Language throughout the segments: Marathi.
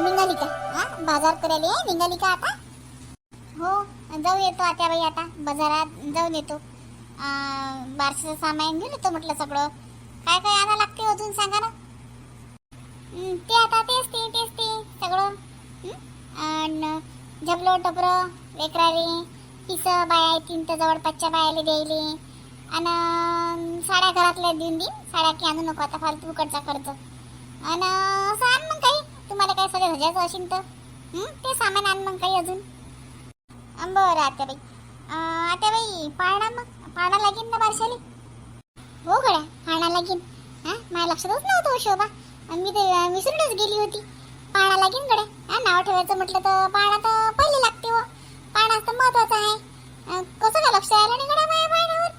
निघाली का हा? बाजार करायला निघाली का आता? हो जाऊ येतो आता बाई आता. बाजारात जाऊन येतो. बारशीचं सामान घेऊन येतो म्हटलं सगळं. काय काय आणा लागते अजून सांगा ना. ते आता तेच ते तेच ते सगळं. आणि झबलो टबरं लेकराले पिसं बाया तीन तर जवळपासच्या बायाले द्यायले. आणि साड्या घरातल्या देऊन देईन. साड्या की आणू नको आता फालतू कडचा खर्च आणि असं आण मग काही. तुम्हाला असेल तर? ते सामान आण मग काही अजून. बरं बरं आत्याबाई. आता आत्याबाई पाळणा मग? पाळणा लागेल ना बारशाली हो गड्या पाळणा लागेल. हा माझ्या लक्षातच नव्हतं हो शोभा. आणि मी ते विसरूनच गेली होती. पाळणा लागेल गड्या. हा नाव ठेवायचं म्हटलं तर पाळणा तर पहिले लागते हो. पाळणा तर महत्त्वाचा आहे. कसं काय लक्ष आलं नाही गड्या माझ्या पाळण्यावर?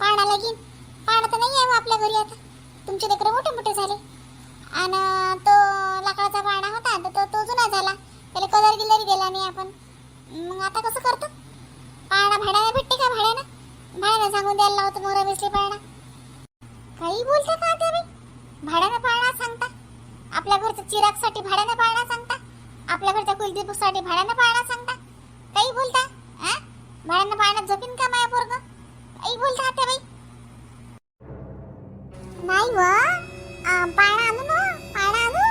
पाळणा लागेल. पाळणा तर नाही आहे हो आपल्या घरी आता. तुमचे लेकरं मोठे मोठे झाले. आणि तो लाकडाचा पाळणा होता मग आता कसं करतो? पाळणा भाड्याने भेटते का भाड्यानं? भाड्यानं सांगून द्यायला लावतो मोरा बेसली पाळणा. काही बोलता का ते बाई? भाड्यानं पाळणा सांगता. आपल्या घरचं चिरागसाठी भाड्यानं पाळणा सांगता. आपल्या घरच्या कुलदीपसाठी भाड्यानं पाळणा सांगता. काही बोलता? हा भाड्यानं पाळणा झोपीन का माया पोरग? काही बोलता ते बाई? नाही व. पाळणा आणू ना. पाळणा आणू.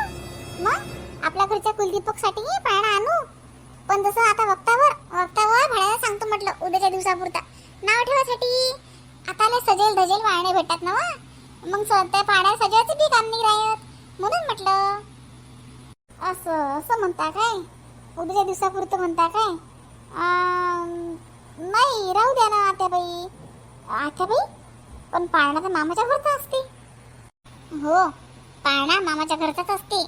मग आपल्या घरच्या कुलदीपकसाठी पाळणा आणू. पण जसं आता वक्तावर वक्तावर भाड्याला सांगतो म्हटलं उद्याच्या दिवसापुरता. नाव ठेवासाठी आता सजेल धजेल वाळणे भेटतात ना वा मग स- त्या पाण्यात सजवायचं बी काम नाही राहत म्हणून म्हटलं असं असं म्हणता काय? उद्याच्या दिवसापुरतं म्हणता काय? नाही राहू द्या ना आत्याबाई. आत्याबाई पण पाळणा तर मामाच्या घरचा असते. हो पाळणा मामाच्या घरचाच असते.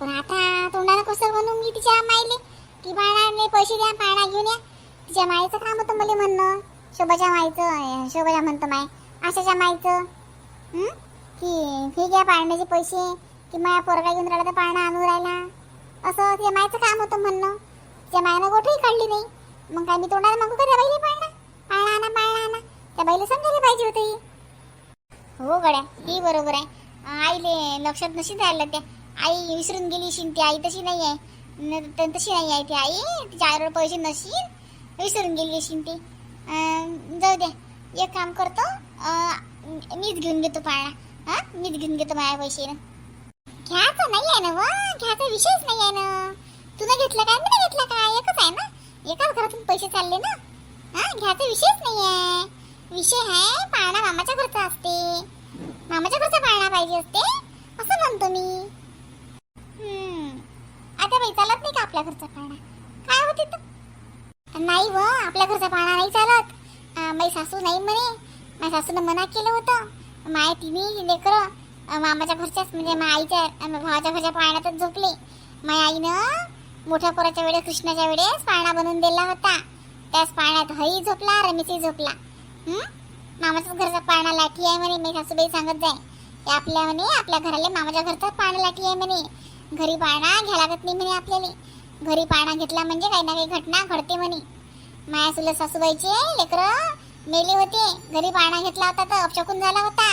पण आता तोंडाला कसं म्हणून मी तिच्या? पैसे द्या पाळणा घेऊन या. तिच्या माईचं काम होतं मला म्हणणं. शोभाच्या माईचं शोभाच्या म्हणतो माय. आशाच्या माईचं. की फी घ्या पाळण्याचे पैसे. की माया पोरगा घेऊन राहिला तर पाळणा आणून राहिला. असं तिच्या मायचं काम होतं म्हणणं. तिच्या मायनं गोठही काढली नाही. मग काय मी तोंडाला मागू का त्या बाईले पाळणा? पाळणा आणा पाळणा आणा. त्या बाईला समजायला पाहिजे होतं हो. गड्या ही बरोबर आहे. आईले लक्षात नशी राहिलं त्या. आई विसरून गेली शिन ती आई तशी नाही आहे न- तशी नाही आहे ती आई. तिच्या आईवर पैसे नशील विसरून गेली शिन ती. जाऊ द्या एक काम करतो. मीच घेऊन घेतो पाळणा. हा मीच घेऊन घेतो माझ्या पैसे घ्यायचं नाही आहे ना व? घ्यायचा विषयच नाही आहे ना. तुला घेतलं काय? मी घेतलं काय? एकच आहे ना? एकाच घरातून पैसे चालले ना? हा घ्यायचा विषयच नाही आहे. विषय आहे पाळणा मामाच्या घरचा असते. मामाच्या घरचा पाळणा पाहिजे असते. असं म्हणतो मी. आता बाई चालत नाही का आपल्या घरचा पाळणा? काय होते तर नाही व आपल्या घरचा पाळणा नाही चालत. माझी सासू नाही म्हणे. माझ्या सासूनं मना केलं होतं. माय तिने लेकरं मामाच्या घरच्याच म्हणजे माझ्या आईच्या भावाच्या घरच्या पाळण्यातच झोपले. माझ्या आईनं मोठ्या पोराच्या वेळेस कृष्णाच्या वेळेस पाळणा बनवून दिला होता. त्याच पाळण्यात हई झोपला रमेशही झोपला. हं? मामाच्याच घरचा पाळणा लाठी आहे म्हणे मी सासूबाई सांगत जाय. आपल्या म्हणे आपल्या घराला मामाच्या घरचा पाळणा लाठी आहे म्हणे. घरी पाळणा घ्या लागत नाही म्हणे आपल्याला. घरी पाळणा घेतला म्हणजे काही ना काही घटना घडते म्हणे. माया सुले सासूबाईचे लेकरं मेले होते. घरी पाळणा घेतला होता तर अपशकून झाला होता.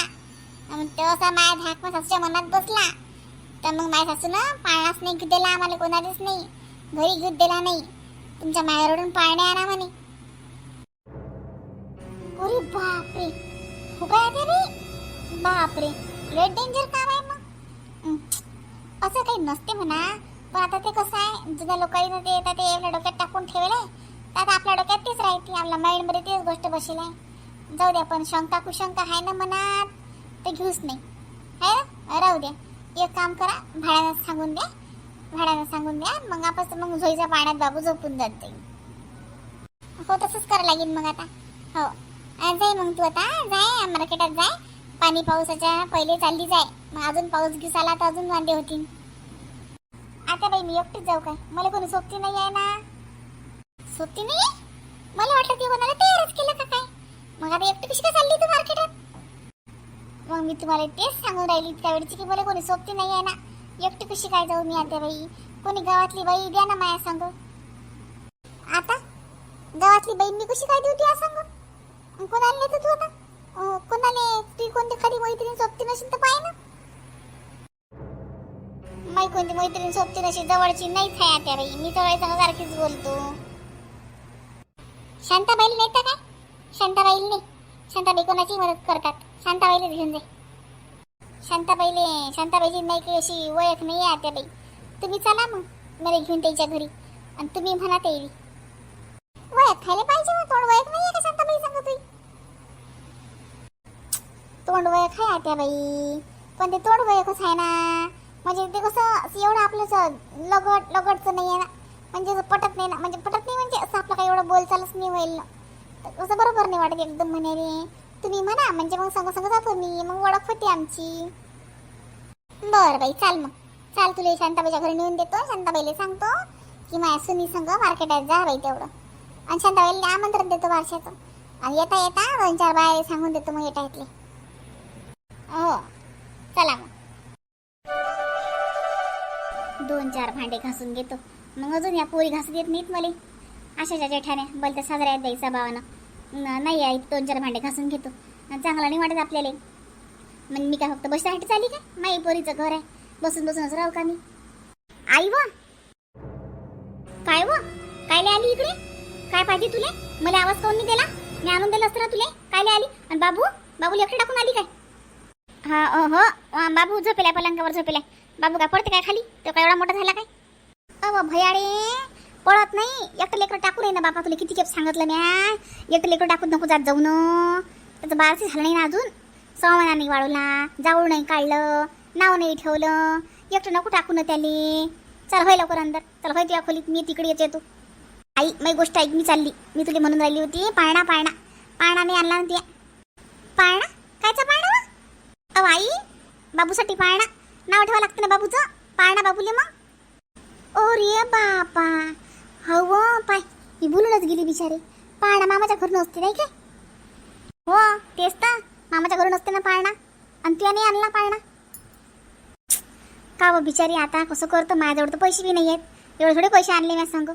तो असा माया धाक मग सासूच्या मनात बसला. तर मग माया सासूनं पाळणाच नाही घेऊ दिला आम्हाला कोणालाच नाही. घरी घेऊ दिला नाही. तुमच्या मायावरून पाळणे आणा म्हणे. अरे बापरे. हो काय रे? बापरे. रेड डेंजर काम आहे मग. असं काही नसते म्हणा. पण आता ते कसं आहे जुन्या लोकांनी ते येतात ते आपल्या डोक्यात टाकून ठेवलंय तर आता आपल्या डोक्यात तेच राहते. आपल्या माइंडमध्ये तेच गोष्ट बसेल आहे. जाऊ द्या पण शंका कुशंका आहे ना मनात ते घेऊच नाही. आहे राहू द्या एक काम करा भाड्यानं सांगून द्या भाड्यानं सांगून द्या. मग आपण मग झोईच्या पाण्यात बाबू झोपून जाते. हो तसंच करावं लागेल मग आता. हो. जाई मग तू आता. जाय मार्केटात जाय पाणी पावसाच्या पहिले चालली जाय मग अजून पाऊस घिसाला तर अजून वांदे होतील. आता बाई मी एकटीच जाऊ काय? मला कोणी सोबती नाही आहे ना? सोबती नाही मला वाटलं ती कोणाला तयारच केलं का काय? मग आता एकटी कशी काय चालली तू मार्केटात मग मी तुम्हाला तेच सांगून राहिली त्यावेळची की मला कोणी सोबती नाही आहे ना? एकटी कशी काय जाऊ मी आता बाई? कोणी गावातली बाई द्या ना माया सांग. आता? गावातली बाई मी कशी काय देऊ त्या सांग? कोणाला नेतो तू आता? कोणाला ती कोणती खरी मैत्रीण सोबती नसेल तर पाय ना. माई कोणती मैत्रीण सोबती अशी जवळची नाहीच आहे आता बाई. मी तर सारखीच बोलतो. शांताबाईला नाही तर काय? शांताबाईला नाही. शांताबाई कोणाची मदत करतात. शांताबाईलाच घेऊन जाई शांताबाईले शांताबाईची नाही काही अशी ओळख नाही आहे त्या बाई. तुम्ही चला मग मला घेऊन त्याच्या घरी. आणि तुम्ही म्हणा ते वळख खायला पाहिजे ना थोडं ओळख नाही आहे का शांताबाई सांगत तुम्ही तोंड वय आहे आत्या बाई. पण ते तोंड वळखच आहे ना म्हणजे ते कसं एवढं आपलं लगट लगटचं नाही आहे ना. म्हणजे असं पटत नाही ना. म्हणजे पटत नाही म्हणजे असं आपलं काही एवढं बोलचालच नाही होईल. ना तर असं बरोबर नाही वाटत एकदम म्हणे रे. तुम्ही म्हणा म्हणजे मग सांगू संग जातो मी. मग ओळख होते आमची. बरं बाई चाल मग. चाल तुला शांताबाईच्या घरी नेऊन देतो. शांताबाईला सांगतो की माझ्या सुनी संग मार्केटात जा बाई तेवढं. आणि शांताबाईला आमंत्रण देतो बारशाचं आणि येता येता दोन चार बाय सांगून देतो मग येता येतले. हो. चला मग. दोन चार भांडे घासून घेतो. मग अजून या पोरी घासू देत नाहीत मला. अशाच्या जेठाने बोलते साजऱ्या द्यायचा भावानं. नाही आई दोन चार भांडे घासून घेतो. चांगला नाही वाटत आपल्याला. मग मी काय फक्त बसण्यासाठी चाली का? माई पोरीचं घर आहे. बसून बसूनच राहू का मी? आई व? काय व? कायले आली इकडे? काय पाहिजे तुले? मला आवाज कोण नाही दिला? मी आणून दिलं असतं ना तुले कायले आली? आणि बाबू? बाबू लेकडे टाकून आली काय? हा अ, हो. बाबू झोपेलाय पलंगावर झोपेलाय. बाबू काय पडते काय खाली? तो काय एवढा मोठा झाला काय? अव भयाडे पळत नाही. एकटं लेकर टाकू नये ना बापा तुला किती खेप सांगितलं म्या. एकटं लेकर टाकून नको जात जाऊ न त्याचं बारसे झालं नाही ना अजून. सवाना नाही वाढवला जाऊ नाही काढलं नाव नाही ठेवलं. एकटं नको टाकू ना त्याले. चल होय लवकर अंदर. चल होय तुझ्या खोलीत मी तिकडे येते तू. आई मी गोष्ट ऐक मी चालली. मी तुला म्हणून राहिली होती पाळणा पाळणा. पाळणा मी आणला ना ते. पाळणा? कायचा पाळणा अहो आई? बाबूसाठी पाळणा. नाव ठेवावं लागतं ना बाबूचं? पाळणा बाबूले मग? ओ रे बापा. हव पाय. मी बोलूनच गेली बिचारी. पाळणा मामाच्या घरून असते नाही काय हो तेच तर. मामाच्या घरून असते ना पाळणा. आणि त्याने आणला पाळणा. का व बिचारी आता कसं करतो? माझ्याजवळ तर पैसे बी नाही आहेत. एवढे थोडे पैसे आणले मी सांगू.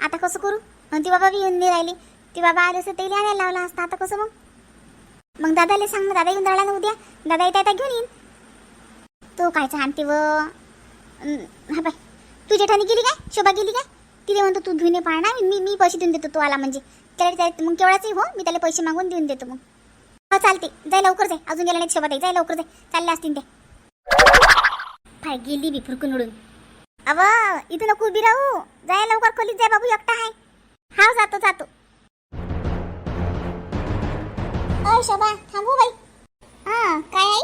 आता कसं करू? आणि ती बाबा बी येऊन नाही राहिली. ती बाबा आले असते त्याला आणायला लावला असता. आता कसं मग? मग दादाला सांग ना दादा येऊन राहिला ना उद्या. दादा येता येता घेऊन येईन. तो काय आणते व? हा बाय. तू जेठानी गेली काय? शोभा गेली काय? तिथे म्हणतो तू घेऊन ये पाळणा मी मी पैसे देऊन देतो तो आला म्हणजे. त्याला त्या- मग केवढाच हो? मी त्याला पैसे मागून देऊन देतो मग. हो चालते. जाय लवकर जाय. अजून गेला नाही शोभा ताई. जाय लवकर जाय. चालले असतील ते. फाय गेली बी फुरकून उडून अव इथं नको उभी राहू. जाय लवकर खोलीत जाय बाबू. एकटा आहे. हा जातो जातो. अय शोभा थांबू बाई हा काय आई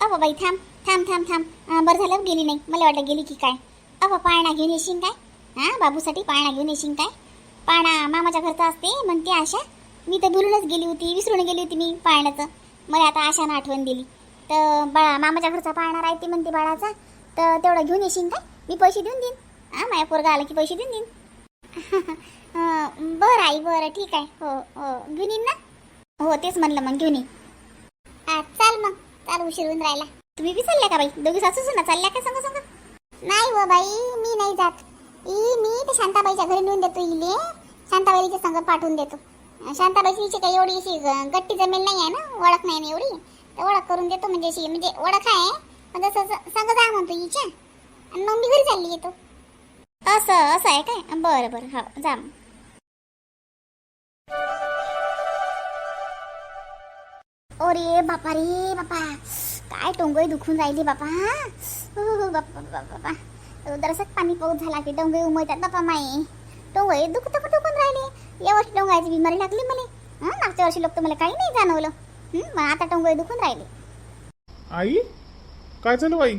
अहो बाई थांब थांब थांब थांब बरं झालं गेली नाही मला वाटलं गेली की काय अहो पाळणा घेऊन येशील काय हा बाबूसाठी पाळणा घेऊन येशील काय पाळणा मामाच्या घरचा असते म्हणते आशा मी तर भुलूनच गेली होती विसरून गेली होती मी पाळण्याचं मला आता आशानं आठवण दिली तर बाळा मामाच्या घरचा पाळणा राहते म्हणते बाळाचा तर तेवढं घेऊन येशील का मी पैसे देऊन देईन हा माझ्या पोरगा आला की पैसे देऊन देईन बरं आई बरं ठीक आहे हो हो घेऊन येईन ना हो तेच म्हणलं मग घेऊन ये. हा, चाल मग. चाल उशीर होऊन राहिला. तुम्ही बी चालल्या का बाई? दोघी सासू ना चालल्या का सांगा सांगा? नाही व बाई मी नाही जात. ई मी ते शांताबाईच्या घरी नेऊन देतो इले. शांताबाईच्या संग पाठवून देतो. शांताबाईची हिची काही एवढी अशी ग- गट्टी जमीन नाही आहे ना? ओळख नाही ना एवढी. तर ओळख करून देतो म्हणजे अशी म्हणजे ओळख आहे. पण जसं असं संग जा म्हणतो हिच्या आणि मग मी घरी चालली येतो. असं असं आहे काय? बरं बरं. हो जा मग. अरे बापा रे बापा. काय टोंगई दुखून राहिली बापा हो, हो, बापा पाणी पाऊस झाला की टोंगई उमयतात बापा माई. टोंगई दुख दुख दुखून राहिली. या वर्षी टोंगायची बिमारी लागली मला हं, मागच्या वर्षी लोक तर मला काही नाही जाणवलं. मग आता टोंगई दुखून राहिली. आई काय झालं बाई?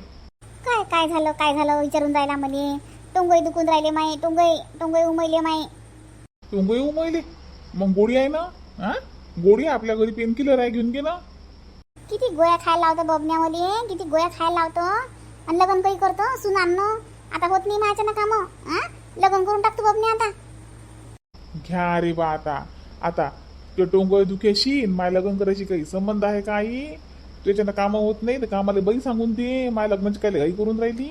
काय काय झालं काय झालं विचारून राहिला मला टोंगई दुखून राहिले माई टोंगई टोंगई उमयले माई. टोंगई उमयले मग गोळी आहे ना? हा? गोळी आपल्या घरी पेन किलर आहे घेऊन घे ना. किती गोळ्या खायला लावतो बबण्यामध्ये किती गोळ्या खायला लावतो? आणि लग्न काही करतो? सुन आणणं? आता होत नाही माझ्या ना कामं हा? लग्न करून टाकतो बबने आता. घ्या रे बा आता. आता ते टोंगई दुखेशी माय लग्न करायची काही संबंध आहे का आई? त्याच्यानं कामं होत नाही तर कामाला बाई सांगून दे. माय लग्नाची काय घाई करून राहिली.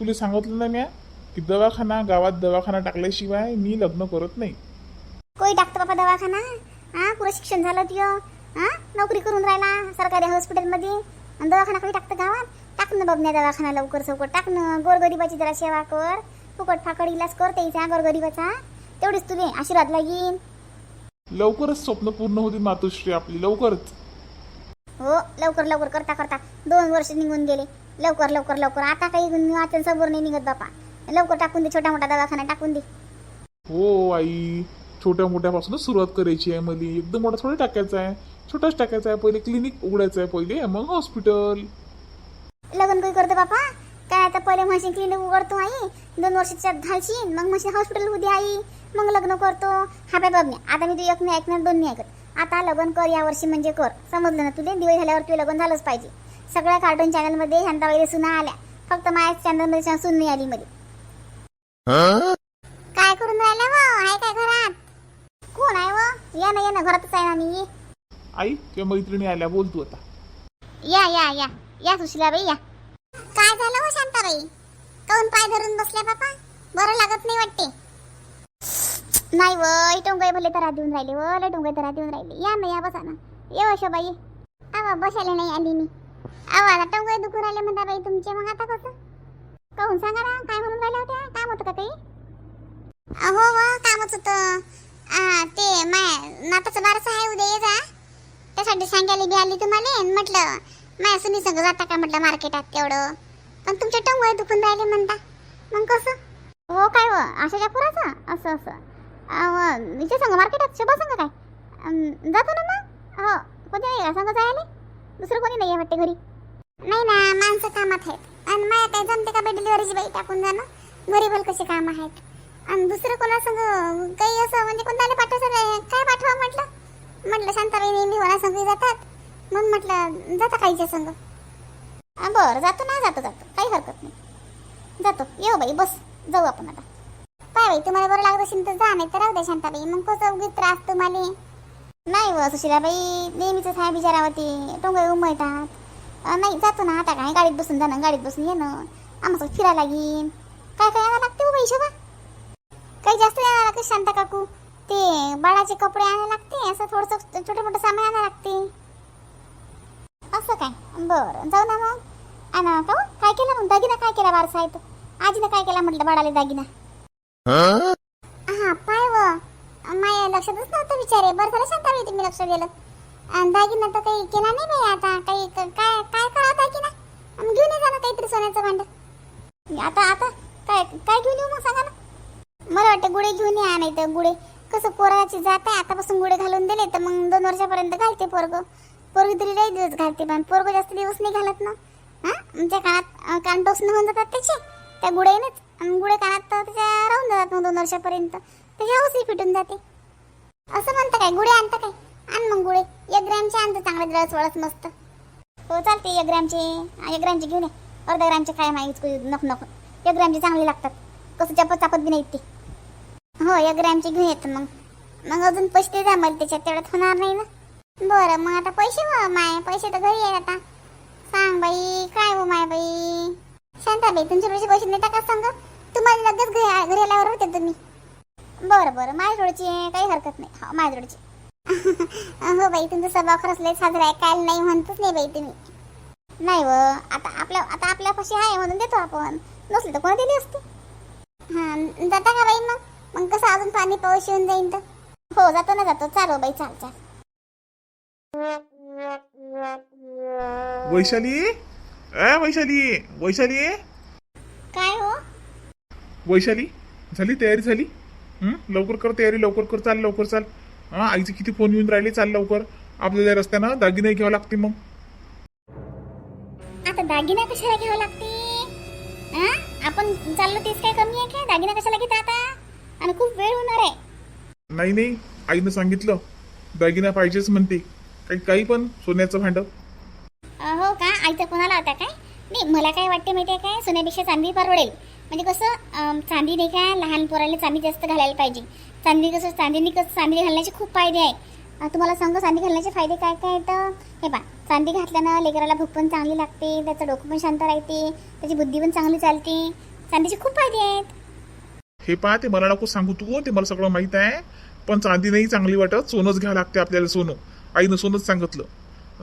तुला सांगितलं ना म्या की दवाखाना गावात दवाखाना टाकल्याशिवाय मी लग्न करत नाही. कोई टाकतो बाबा दवाखाना? हा पुरं शिक्षण झालं तुझं हा नोकरी करून राहिला सरकारी हॉस्पिटलमध्ये. आणि दवाखाना काही टाकतं गावात. टाक ना बबन्या दवाखाना लवकर सवकर. टाक ना गोरगरिबाची जरा सेवा कर. फुकट फाकड इलाज कर त्याचा गोरगरिबाचा. तेवढीच तुले आशीर्वाद लागीन लवकरच स्वप्न पूर्ण होतील मातोश्री आपली लवकरच. हो लवकर लवकर करता करता. दोन वर्ष निघून गेले. लवकर लवकर लवकर. आता काही वाचन समोर नाही निघत बापा. लवकर टाकून दे छोटा मोठा दवाखाना टाकून दे. हो आई. छोट्या मोठ्यापासूनच सुरुवात करायची आहे. मला एकदम मोठा थोडं टाकायचा आहे. छोटाच टाकायचा आहे. पहिले क्लिनिक उघडायचं आहे. पहिले मग हॉस्पिटल लग्न काही करतो बापा? काय आता पहिले म्हशी क्लिनिक उघडतो आई. दोन वर्षाच्या झालशी. मग म्हशी हॉस्पिटल उद्या आई मग लग्न करतो. हा बाय बघ आता मी तू एक नाही ऐकणार दोन नाही ऐकत. आता लग्न कर या वर्षी म्हणजे कर. समजलं ना तुले? दिवाळी झाल्यावर तुझं लग्न झालंच पाहिजे. सगळ्या कार्टून चॅनलमध्ये शांताबाईला सुना आल्या. फक्त माझ्या चॅनलमध्ये सून नाही आली मध्ये काय करून राहिल्या व आहे काय या ना या ना घरातच आहे ना मी आई त्या मैत्रिणी आल्या बोल तू आता. या या या. या सुशीलाबाई या. काय झालं हो शांताबाई? काऊन पाय धरून बसल्या बापा. बरं लागत नाही वाटते. नाही व टोंगाई भले तरा देऊन राहिले व लय टोंगाई तरा देऊन राहिले. या ना या बसा ना. ये व शोबाई आवा बसायला नाही आली मी. आवा आता टोंगाई दुखून राहिले म्हणता बाई तुमचे. मग आता कसं? काहून सांगा ना काय म्हणून राहिल्या होत्या? काम होतं का काही? हो व कामच होतं. आ, ते माय नाताचं बारसं आहे उद्या ये जा. त्यासाठी सांगायला बी आली तुम्हाला आणि म्हटलं असं सुनी संग जाता का म्हटलं मार्केटात तेवढं. पण तुमच्या टोंगळे दुखून राहिले म्हणता. मग कसं? हो काय हो आशाच्या पुराचं? असं असं. अव, हिच्या संग मार्केटात? शोभा संग काय? जातो ना मग? हो कोणी नाही का? संग जायला? दुसरं कोणी नाही आहे वाटते घरी? नाही ना माणसं कामात आहेत. आणि माझ्या काय जमते का बाई डिलिव्हरीची बाई टाकून जाणं? घरी बोल कसे काम आहेत? आणि दुसरं कोणा संग काही असं म्हणजे कोणाला पाठवायचं काय पाठवा म्हटलं? म्हटलं शांताबाई नेहमी होण्या संग जातात. मग म्हटलं जाता काहीच्या संग. बरं जातो ना जातो जातो. काही हरकत नाही. जातो. येऊ बाई बस. जाऊ आपण आता. पाय बाई तुम्हाला बरं लागत असेल तर जा नाही तर राहू द्या शांताबाई. मग कसं उगीच त्रास तुम्हाला? नाही व सुशिलाबाई नेहमीच आहे बिचारावरती. टोंगळे उमळतात. नाही जातो ना आता काय? गाडीत बसून जाणं गाडीत बसून येणं. आम्हाला फिरायला लागीन. काय काय आणावं लागते हो बाई शोभा? काही जास्त नाही आणायला लागते शांता काकू? ते बाळाचे कपडे आणायला लागते असं थोडंसं छोटं मोठं सामान आणायला लागते. असं काय? बरं जाऊ ना मग. आणा का हो? काय केलं मग? दागिना काय केला बारसा आहे तो आजीनं काय केला म्हटलं बाळाला दागिना? हा? पाय व. माया लक्षातच नव्हतं विचारे बरं झालं शांता तुम्ही लक्ष आणि दागिना तर काही केला नाही बाई आता. काही काय काय करा दागिना? आणि घेऊन ये जा ना काहीतरी सोन्याचं भांड. आता आता. काय काय घेऊन येऊ मग सांगा ना. मला वाटतं गुडे घेऊन या नाही तर गुडे कसं पोराची जात आहे आतापासून गुडे घालून दिले तर मग दोन वर्षापर्यंत घालते पोरग. पोरग तरी लई दिवस घालते पण पोरग जास्त दिवस नाही घालत ना. हा? आमच्या कानात कान टोचणं होऊन जातात त्याचे. त्या गुडेनेच आणि गुडे कानात तर त्याच्या राहून जातात मग दोन वर्षापर्यंत. तर हौसही फिटून जाते. असं म्हणतं काय गुडे आणतं काय? आण मग गुडे एक ग्रॅमचे आणतं चांगले दिवस वळस मस्त. हो चालते एक ग्रॅमचे एक ग्रॅमचे घेऊन ये. अर्धा ग्रॅमचे काय माहिती नको नको. एक ग्रॅमचे चांगले लागतात. कसं चपत चापत बी नाही ते. हो एक ग्रॅमची घेऊन येतो मग. मग अजून पैसे द्या त्याच्यात तेवढ्यात होणार नाही ना. बरं मग आता पैसे हो माय पैसे तर घरी आहेत आता. सांग बाई काय हो माय बाई? शांताबाई तुमच्याकडे पैसे देता का सांग? तुम्हाला लगेच घरी घरी आल्यावर होते तुम्ही. बरं बरं माझ्याजवळची काही हरकत नाही. हो माझ्याजवळची हो बाई तुमचा स्वभाव खरंच लय साजरा आहे. काय नाही म्हणतच नाही बाई तुम्ही. नाही व आता आपल्या आता आपल्यापाशी आहे म्हणून देतो आपण. नसलं तर कोणा दिली असते? हां कसं अजून पाणी पाऊस येऊन जाईन तर. हो जातो ना जातो. चालो बाई चाल चाल. वैशाली? ए वैशाली? वैशाली? काय हो? वैशाली? झाली तयारी झाली? हं? लवकर कर तयारी लवकर कर चाल लवकर चाल. हा आईचे किती फोन येऊन राहिले चाल लवकर. आपल्याला रस्त्यानं दागिने घ्यावं लागते मग. आता दागिना कशाला घ्यावं लागते हा? आपण चाललो तेच काय कमी आहे काय? दागिना कशाला घेता आता? आणि खूप वेळ होणार आहे. नाही नाही. आईनं सांगितलं. दागिना पाहिजेच म्हणते. काही काही पण सोन्याचं भांड. अ, हो का? आईचा फोन आला होता काय? नाही मला काय वाटते माहिती आहे काय? सोन्यापेक्षा चांदी परवडेल. म्हणजे कसं चांदी नाही काय लहान पोराला चांदी जास्त घालायला पाहिजे. चांदी कसं चांदीने कसं चांदी घालण्याचे खूप फायदे आहे अ, तुम्हाला सांगू चांदी घालण्याचे फायदे काय काय तर हे पा चांदी घातल्यानं लेकराला भूक पण चांगली लागते त्याचं डोकं पण शांत राहते त्याची बुद्धी पण चांगली चालते. चांदीचे खूप फायदे आहेत. हे पहा ते मला नको सांगू तू ते मला सगळं माहीत आहे. पण चांदी नाही चांगली वाटत सोनंच घ्यावं लागते आपल्याला सोनं. आईनं सोनंच सांगितलं.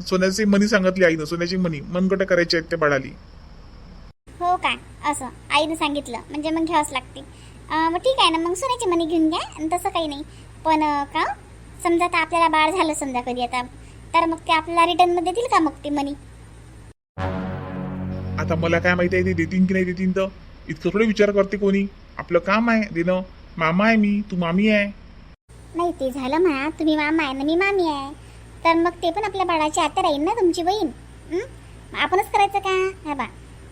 सोन्याची मनी सांगितली आईनं सोन्याची मनी. मनगट करायची आहेत त्या बाळाली. हो का असं. आईनं सांगितलं. म्हणजे मग घ्यावंच लागते. मग ठीक आहे ना मग सोन्याची मनी घेऊन घ्या. आणि तसं काही नाही. पण का? समजा आता आपल्याला बाळ झालं समजा कधी आता. तर मग ते आपल्याला रिटर्नमध्ये देतील का मग ते मनी? आता मला काय माहिती आहे ते देतीन की नाही देतीन तर? इतकं थोडे विचार करते कोणी. आपलं काम आहे देणं मामा आहे मी तू मामी आहे. नाही ते झालं म्हणा. तुम्ही मामा आहे ना मी मामी आहे. तर मग ते पण आपल्या बाळाची आता राहील ना तुमची बहीण? हं? आपणच करायचं का? हा बा.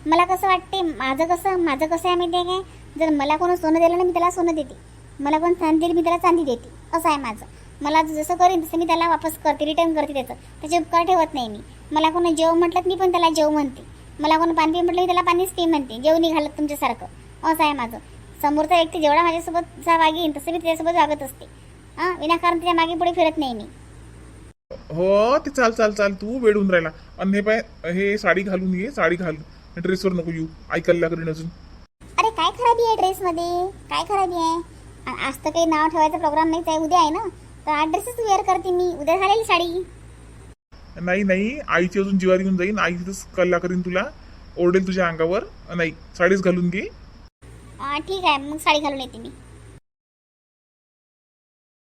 मला कसं वाटते माझं कसं माझं कसं आहे माहिती आहे काय? जर मला कोण सोनं दिलं ना मी त्याला सोनं देते. मला कोण चांदी दिली मी त्याला चांदी देते. असं आहे माझं. मला जसं करीन तसं मी त्याला वापस करते रिटर्न करते त्याचं. त्याचे उपकार ठेवत नाही मी. मला कोणी जेव म्हटलं तर मी पण त्याला जेव म्हणते. मला कोणी पाणी पी म्हटलं की त्याला पाणीच पी म्हणते. जेव घालत तुमच्यासारखं. असं आहे माझं. समोरचा व्यक्ती जेवढा माझ्यासोबत जा वागेन तसं मी त्याच्यासोबत वागत असते. हां विनाकारण त्याच्यामागे पुढे फिरत नाही मी. हो ते चाल चाल चाल तू वेडून राहिला. आणि हे पाय हे साडी घालून ये साडी घाल. ड्रेसवर नको येऊ. ऐकायला करीन अजून. अरे काय खराबी आहे ड्रेसमध्ये काय खराबी आहे? आज तर काही नाव ठेवायचा प्रोग्राम नाहीच आहे. उद्या आहे ना? तर हा ड्रेसच वेअर करते मी. उद्या घालेल साडी. नाही नाही. आईची अजून जिवारी येऊन जाईन. आई तिथंच कल्ला करीन तुला. ओरडेल तुझ्या अंगावर. नाही साडीच घालून घे. ठीक आहे मग साडी घालून येते मी.